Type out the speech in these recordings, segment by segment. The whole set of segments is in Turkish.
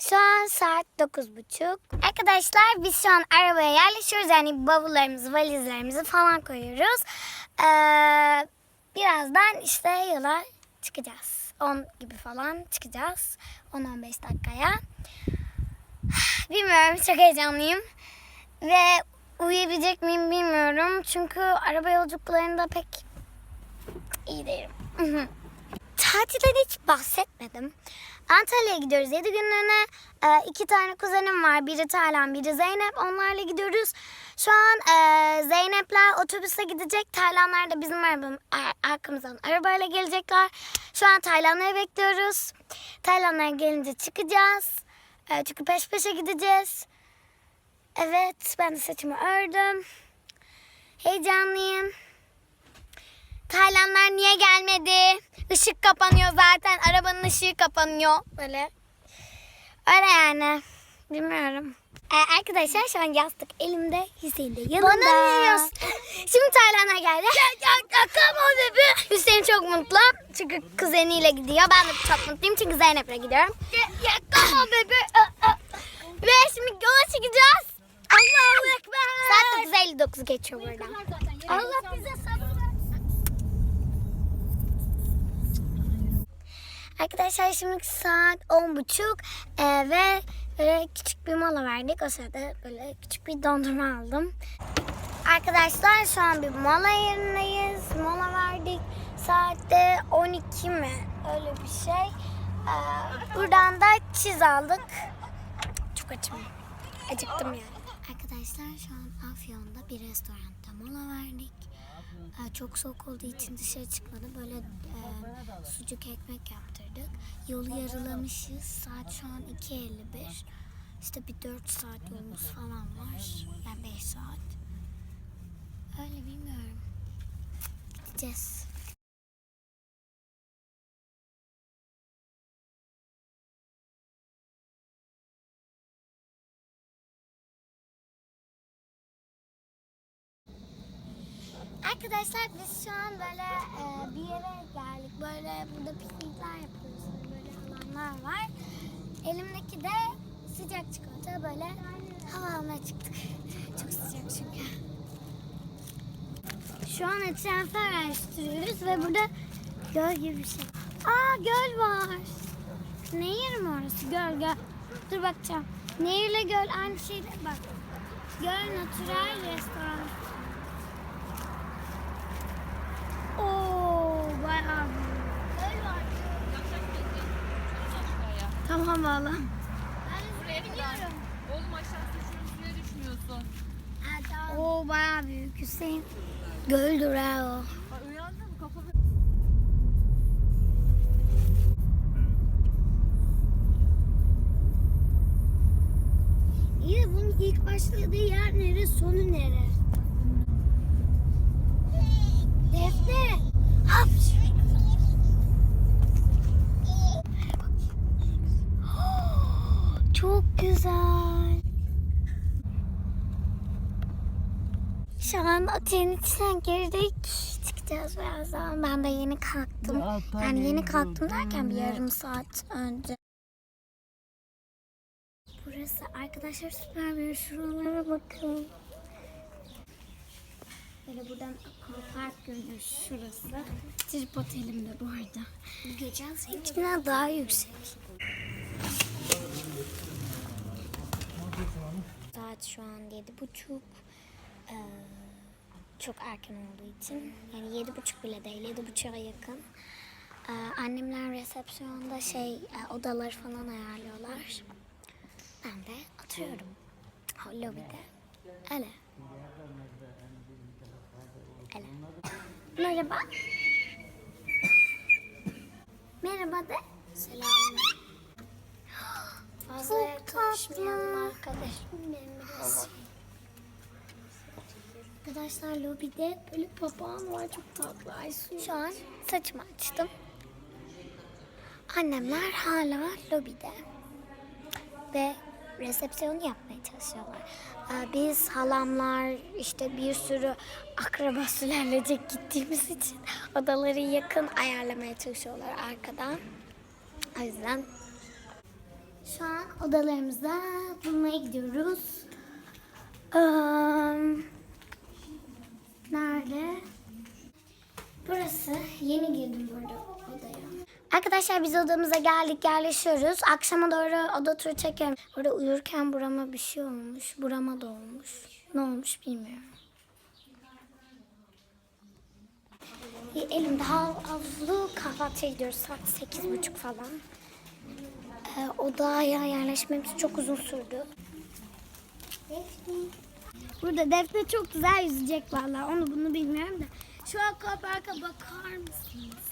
Şu an saat 9.30. Arkadaşlar biz şu an arabaya yerleşiyoruz. Yani bavullarımızı, valizlerimizi falan koyuyoruz. Ee, birazdan işte yola çıkacağız. 10 gibi falan çıkacağız. 10-15 dakikaya. Bilmiyorum çok heyecanlıyım. Ve uyuyabilecek miyim bilmiyorum. Çünkü araba yolculuklarında pek iyi değilim. Tatilden hiç bahsetmedim. Antalya'ya gidiyoruz 7 günlüğüne. Ee, iki tane kuzenim var. Biri Taylan, biri Zeynep. Onlarla gidiyoruz. Şu an e, Zeynep'ler otobüse gidecek. Taylanlar da bizim arabam, ar- arkamızdan arabayla gelecekler. Şu an Taylanları bekliyoruz. Taylanlar gelince çıkacağız. E, çünkü peş peşe gideceğiz. Evet, ben de saçımı ördüm. Heyecanlıyım. Taylanlar niye gelmedi? Işık kapanıyor zaten. Arabanın ışığı kapanıyor. Böyle. Öyle yani. Bilmiyorum. Ee, arkadaşlar şu an yastık elimde. Hüseyin de yanımda. Bana ne Şimdi Taylanlar geldi. Hüseyin çok mutlu. Çünkü kuzeniyle gidiyor. Ben de çok mutluyum çünkü Zeynep'le gidiyorum. Ve şimdi yola çıkacağız. Allahu Ekber. Saat 9.59 geçiyor buradan. Allah bize sabır Arkadaşlar şimdi saat on buçuk ee, ve böyle küçük bir mola verdik. O sırada böyle küçük bir dondurma aldım. Arkadaşlar şu an bir mola yerindeyiz. Mola verdik. Saatte 12 mi? Öyle bir şey. Ee, buradan da çiz aldık. Çok açım. Acıktım yani. Arkadaşlar şu an Afyon'da bir restoranda mola verdik. Ee, çok soğuk olduğu için dışarı çıkmadı. Böyle e, sucuk ekmek yaptırdık. Yolu yarılamışız. Saat şu an 2.51. İşte bir 4 saat yolumuz falan var. Yani 5 saat. Öyle bilmiyorum. Gideceğiz. Arkadaşlar biz şu an böyle e, bir yere geldik. Böyle burada piknikler yapıyoruz. Böyle alanlar var. Elimdeki de sıcak çikolata böyle hava almaya çıktık. Çok sıcak çünkü. Şu an etrafı araştırıyoruz ve burada göl gibi bir şey. Aa göl var. Nehir mi orası? Göl göl. Dur bakacağım. Nehirle göl aynı şeyde bak. Göl natural restoran. Oo, bayağı büyük. Göl var. Tamam valla. Ben Buraya kadar. Oğlum aşağı düşüyorsun ne düşünüyorsun? Oo bayağı büyük Hüseyin. Göldür ha o. Ay uyandın mı kafanı? İyi de bunun ilk başladığı yer nere, sonu nere? Defne. Hapş. Çok güzel. Şu an otelin içinden girdik. Çıkacağız birazdan. Ben de yeni kalktım. Yani yeni kalktım derken bir yarım saat önce. Burası arkadaşlar süper bir. Şuralara bakın. Böyle buradan park görünüyor şurası. Trip otelim de bu arada. Geçen senekinden daha yüksek. Saat şu an yedi buçuk. Ee, çok erken olduğu için. Yani yedi buçuk bile değil. Yedi buçuğa yakın. Ee, annemler resepsiyonda şey e, odaları falan ayarlıyorlar. Ben de oturuyorum. Ha, lobide. Öyle. Öyle. Merhaba. Merhaba de. Selam. Fazla yaklaşmayalım arkadaşım benim. Arkadaşlar lobide böyle papağan var çok tatlı Aysun. Şu an saçımı açtım. Annemler hala lobide ve resepsiyonu yapmaya çalışıyorlar. Ee, Biz halamlar işte bir sürü akraba gittiğimiz için odaları yakın ayarlamaya çalışıyorlar arkadan. O yüzden Şu an odalarımıza bulmaya gidiyoruz. Ee, nerede? Burası. Yeni girdim burada odaya. Arkadaşlar biz odamıza geldik yerleşiyoruz. Akşama doğru oda turu çekiyorum. Burada uyurken burama bir şey olmuş. Burama da olmuş. Ne olmuş bilmiyorum. Elimde hav havlu kahvaltıya gidiyoruz saat sekiz buçuk falan. Ee, odaya yerleşmemiz çok uzun sürdü. Burada Defne çok güzel yüzecek vallahi onu bunu bilmiyorum da. Şu akvaparka bakar mısınız?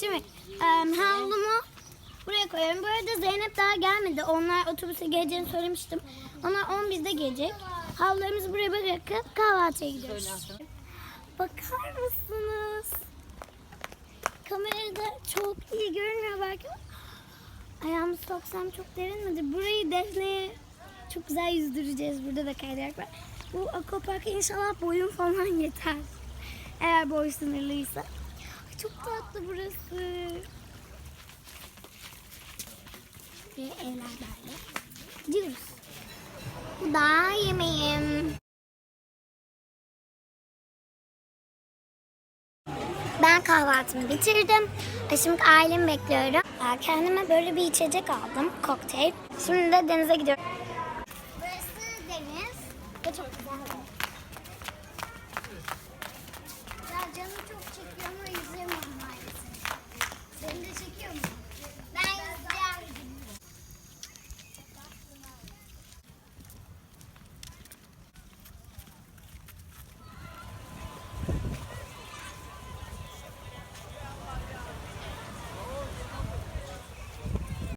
Şimdi em, havlumu buraya koyuyorum. Bu arada Zeynep daha gelmedi. Onlar otobüse geleceğini söylemiştim. Onlar 11'de gelecek. Havlularımızı buraya bırakıp kahvaltıya gidiyoruz. Bakar mısınız? Kamerada çok iyi görünmüyor belki. Ayağımı soksam çok derin midir? Burayı Defne'ye çok güzel yüzdüreceğiz. Burada da kaydırak var. Bu akvaparka inşallah boyun falan yeter. Eğer boy sınırlıysa. Ay, çok tatlı burası. Ve evler böyle. Bu da yemeğim. Ben kahvaltımı bitirdim. Şimdi ailemi bekliyorum. Ee, kendime böyle bir içecek aldım. Kokteyl. Şimdi de denize gidiyorum. Burası deniz. Ve çok güzel.